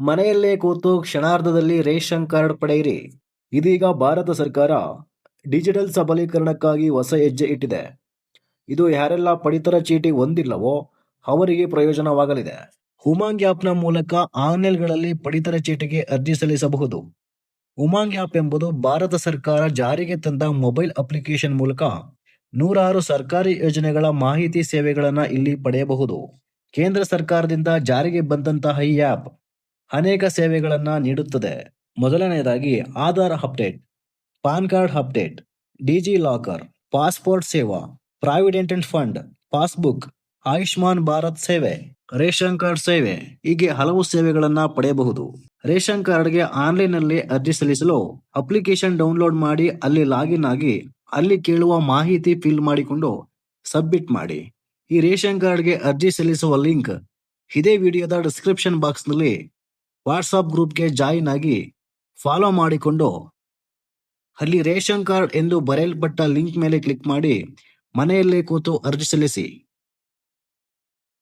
ಮನೆಯಲ್ಲೇ ಕೂತು ಕ್ಷಣಾರ್ಧದಲ್ಲಿ ration card ಪಡೆಯಿರಿ. ಇದೀಗ ಭಾರತ ಸರ್ಕಾರ ಡಿಜಿಟಲ್ ಸಬಲೀಕರಣಕ್ಕಾಗಿ ಹೊಸ ಹೆಜ್ಜೆ ಇಟ್ಟಿದೆ. ಇದು ಯಾರೆಲ್ಲ ಪಡಿತರ ಚೀಟಿ ಹೊಂದಿಲ್ಲವೋ ಅವರಿಗೆ ಪ್ರಯೋಜನವಾಗಲಿದೆ. ಉಮಾಂಗ್ ಆ್ಯಪ್ನ ಮೂಲಕ ಆನ್ಲೈನ್ಗಳಲ್ಲಿ ಪಡಿತರ ಚೀಟಿಗೆ ಅರ್ಜಿ ಸಲ್ಲಿಸಬಹುದು. ಉಮಾಂಗ್ ಆ್ಯಪ್ ಎಂಬುದು ಭಾರತ ಸರ್ಕಾರ ಜಾರಿಗೆ ತಂದ ಮೊಬೈಲ್ ಅಪ್ಲಿಕೇಶನ್ ಮೂಲಕ ನೂರಾರು ಸರ್ಕಾರಿ ಯೋಜನೆಗಳ ಮಾಹಿತಿ ಸೇವೆಗಳನ್ನು ಇಲ್ಲಿ ಪಡೆಯಬಹುದು. ಕೇಂದ್ರ ಸರ್ಕಾರದಿಂದ ಜಾರಿಗೆ ಬಂದಂತಹ ಈ ಆ್ಯಪ್ ಅನೇಕ ಸೇವೆಗಳನ್ನು ನೀಡುತ್ತದೆ. ಮೊದಲನೆಯದಾಗಿ Aadhaar update PAN card update, DigiLocker, passport ಸೇವಾ provident fund, passbook, Ayushman Bharat ಸೇವೆ, ರೇಷನ್ ಕಾರ್ಡ್ ಸೇವೆ ಹೀಗೆ ಹಲವು ಸೇವೆಗಳನ್ನು ಪಡೆಯಬಹುದು. ರೇಷನ್ ಕಾರ್ಡ್ಗೆ ಆನ್ಲೈನ್ನಲ್ಲಿ ಅರ್ಜಿ ಸಲ್ಲಿಸಲು ಅಪ್ಲಿಕೇಶನ್ ಡೌನ್ಲೋಡ್ ಮಾಡಿ ಅಲ್ಲಿ ಲಾಗಿನ್ ಆಗಿ ಅಲ್ಲಿ ಕೇಳುವ ಮಾಹಿತಿ ಫಿಲ್ ಮಾಡಿಕೊಂಡು ಸಬ್ಮಿಟ್ ಮಾಡಿ. ಈ ರೇಷನ್ ಕಾರ್ಡ್ಗೆ ಅರ್ಜಿ ಸಲ್ಲಿಸುವ ಲಿಂಕ್ ಇದೇ ವಿಡಿಯೋದ ಡಿಸ್ಕ್ರಿಪ್ಷನ್ ಬಾಕ್ಸ್ನಲ್ಲಿ ವಾಟ್ಸಾಪ್ ಗ್ರೂಪ್ಗೆ ಜಾಯಿನ್ ಆಗಿ ಫಾಲೋ ಮಾಡಿಕೊಂಡು ಅಲ್ಲಿ ರೇಷನ್ ಕಾರ್ಡ್ ಎಂದು ಬರೆಯಲ್ಪಟ್ಟ ಲಿಂಕ್ ಮೇಲೆ ಕ್ಲಿಕ್ ಮಾಡಿ ಮನೆಯಲ್ಲೇ ಕೂತು ಅರ್ಜಿ ಸಲ್ಲಿಸಿ.